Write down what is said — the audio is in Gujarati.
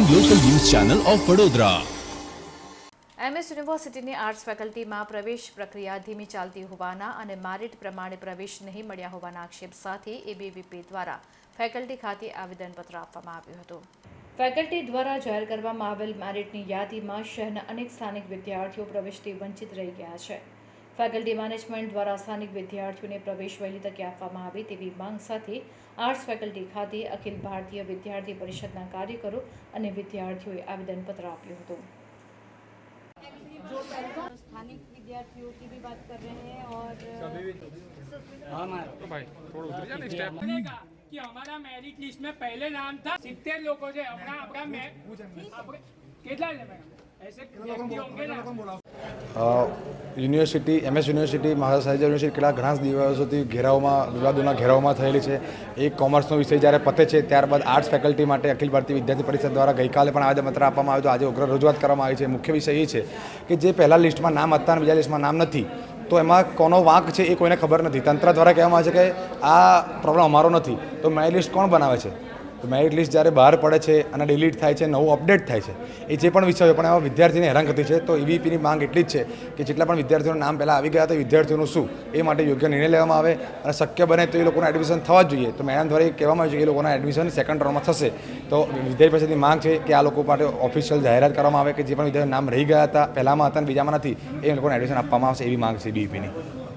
ચેનલ ઓફ વડોદરા એમએસ યુનિવર્સિટીની આર્ટ્સ ફેકલ્ટીમાં પ્રવેશ પ્રક્રિયા ધીમી ચાલતી હોવાના અને મારિટ પ્રમાણે પ્રવેશ નહીં મળ્યા હોવાના આક્ષેપ સાથે એબીવીપી દ્વારા ફેકલ્ટી ખાતે આવેદનપત્ર આપવામાં આવ્યું હતું. ફેકલ્ટી દ્વારા જાહેર કરવામાં આવેલ મેરિટની યાદીમાં શહેરના અનેક સ્થાનિક વિદ્યાર્થીઓ પ્રવેશથી વંચિત રહી ગયા છે. ફેકલ્ટી મેનેજમેન્ટ દ્વારા સ્થાનિક વિદ્યાર્થીઓને પ્રવેશ વહેલી તકે આપવામાં આવે તેવી માંગ સાથે આર્ટ્સ ફેકલ્ટી ખાતે અખિલ ભારતીય વિદ્યાર્થી પરિષદના કાર્યકરો અને વિદ્યાર્થીઓએ આવેદનપત્ર આપ્યું હતું स्थानिक विद्यार्थियों की भी बात कर रहे हैं और तो भाई थोड़ा उतर जा ना स्टेप बनेगा कि हमारा मेरिट लिस्ट में पहले नाम था सित्तेर लोगों છે હમણાં આપણા મે આપણે કેટલા છે મેડમ યુનિવર્સિટી એમએસ યુનિવર્સિટી મહારાજ સાહેબ યુનિવર્સિટી કેટલા ઘણા દિવસોથી ઘેરાઓમાં વિવાદોના ઘેરાઓમાં થયેલી છે. એક કોમર્સનો વિષય જ્યારે પતે છે, ત્યારબાદ આર્ટ્સ ફેકલ્ટી માટે અખિલ ભારતીય વિદ્યાર્થી પરિષદ દ્વારા ગઈકાલે પણ આજે મત્ર આપવામાં આવ્યું આજે ઉગ્ર રજૂઆત કરવામાં આવી છે. મુખ્ય વિષય એ છે કે જે પહેલાં લિસ્ટમાં નામ હતા અને બીજા લિસ્ટમાં નામ નથી, તો એમાં કોનો વાંક છે એ કોઈને ખબર નથી. તંત્ર દ્વારા કહેવામાં આવે છે કે આ પ્રોબ્લેમ અમારો નથી. તો મેરિટ લિસ્ટ કોણ બનાવે છે? તો મેરિટ લિસ્ટ જ્યારે બહાર પડે છે અને ડિલીટ થાય છે, નવું અપડેટ થાય છે, એ જે પણ વિષય પણ એવા વિદ્યાર્થીને હેરાન કરતી છે, તો ઈવીપીની માંગ એટલી જ છે કે જેટલા પણ વિદ્યાર્થીઓનું નામ પહેલાં આવી ગયા હતા, વિદ્યાર્થીઓનું શું, એ માટે યોગ્ય નિર્ણય લેવામાં આવે અને શક્ય બને તો એ લોકોનું એડમિશન થવા જ જોઈએ. તો મેડમ દ્વારા એ કહેવામાં આવ્યું છે કે એ લોકોના એડમિશન સેકન્ડ રાઉન્ડમાં થશે. તો વિદ્યાર્થી પાસેથી માંગ છે કે આ લોકો માટે ઓફિશિયલ જાહેરાત કરવામાં આવે કે જે પણ વિદ્યાર્થીઓ નામ રહી ગયા હતા, પહેલામાં હતા અને બીજામાં નથી, એ લોકોને એડમિશન આપવામાં આવશે એવી માંગ છે બીપીની